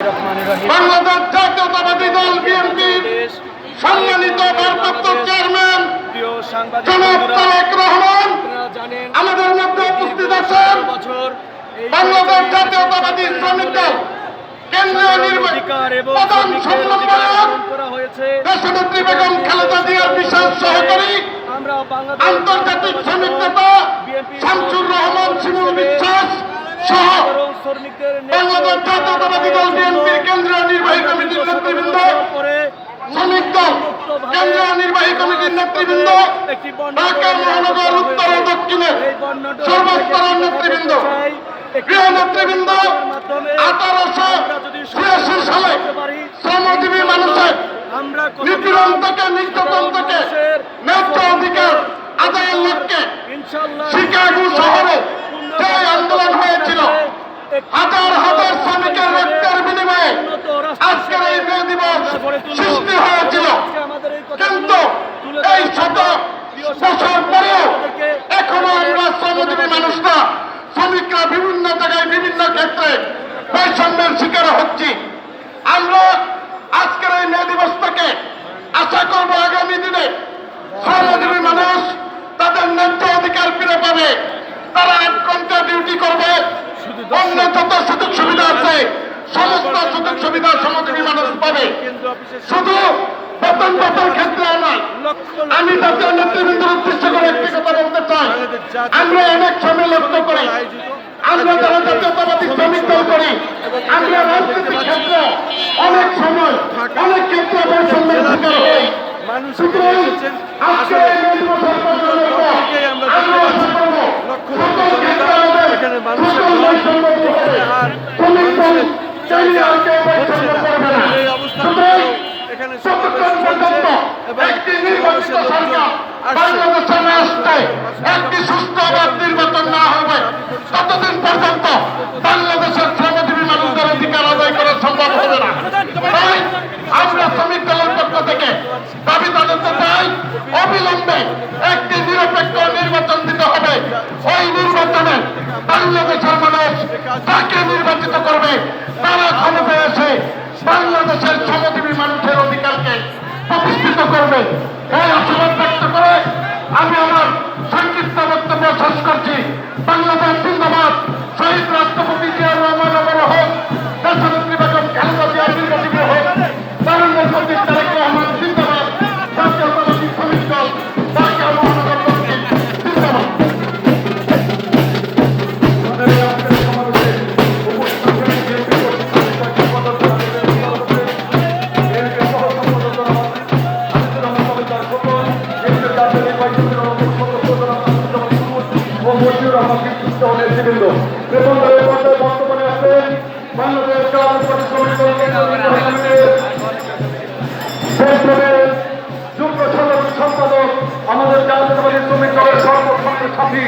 বাংলাদেশ জাতীয়তাবাদী দল বিএনপির সম্মানিত ভারপ্রাপ্ত চেয়ারম্যান জনাব তারেক রহমান আমাদের মধ্যে উপস্থিত আছেন বাংলাদেশ জাতীয়তাবাদী শ্রমিক দল কেন্দ্রীয় প্রধান সমন্বয়ক দেশনেত্রী বেগম খালেদা জিয়ার বিশেষ সহকারী আন্তর্জাতিক শ্রমিক নেতা শামসুর রহমান শ্রমিকদের কেন্দ্রীয় নির্বাহী কমিটির নেতৃবৃন্দ কেন্দ্রীয় নির্বাহী কমিটির নেতৃবৃন্দ ঢাকা মহানগর উত্তর ও দক্ষিণের সর্বস্তরের নেতৃবৃন্দ চাই, নেতৃবৃন্দ আঠারোশো ছিয়াশি সালে শ্রমজীবী মানুষের নিপীড়ন থেকে নির্যাতন থেকে ন্যায্য অধিকার আদায়ের লক্ষ্যে ইনশাআল্লাহ হাজার হাজার শ্রমিকের রক্তের বিনিময়ে আজকের এই মে দিবস সৃষ্টি হয়েছিল। কিন্তু এই শত বছর পরেও এখনও আমরা শ্রমজীবী মানুষরা শ্রমিকরা বিভিন্ন জায়গায়, বিভিন্ন ক্ষেত্রে বৈষম্যের শিকার হচ্ছি। আমরা আজকের এই মে দিবস থেকে আশা করব আগামী দিনে শ্রমজীবী মানুষ তাদের ন্যায্য অধিকার ফিরে পাবে। তারা আট ঘণ্টা ডিউটি করবে। অন্য যত সুযোগ সুবিধা আছে। সমস্ত সুযোগ সুবিধা শ্রমজীবী মানুষ পাবে। শুধু বেতন বেতন ক্ষেত্রে নয়, আমি জাতীয় নেতৃবৃন্দের উদ্দেশ্য করে একটি কথা বলতে চাই। আমরা অনেক সময় লক্ষ্য করি। আমরা যারা জাতীয়তাবাদী শ্রমিক দল করি, আমরা রাজনৈতিক ক্ষেত্রে অনেক সময়, অনেক ক্ষেত্রে বৈষম্যের শিকার হই। আজকে আমরা সকল ক্ষেত্রে আমাদের বৈষম্য হবে। আর চাইলে কেউ বৈষম্য করবে না। সুতরাং চলছে পর্যন্ত একটি নির্বাচিত সরকার। বাংলাদেশে আসতে অবিলম্বে একটি নিরপেক্ষ নির্বাচন দিতে হবে। ওই নির্বাচনে বাংলাদেশের মানুষ তাকে নির্বাচিত করবে? তারা ক্ষমতায় এসে বাংলাদেশের শ্রমজীবী মানুষের অধিকারকে প্রতিষ্ঠিত করবে। এই আশীর্বাদ ব্যক্ত করে আমি আমার সংক্ষিপ্ত বক্তব্য শেষ করছি। বাংলাদেশ জিন্দাবাদ। শহীদ রাষ্ট্রপতি জিয়াউর বর্তমানে আছেন বাংলাদেশ জাতীয় শ্রমিক দল কেন্দ্রীয় যুগ্ম সাধারণ সম্পাদক, আমাদের জাতীয়তাবাদী শ্রমিক দলের সর্বসম্মানের সাথী।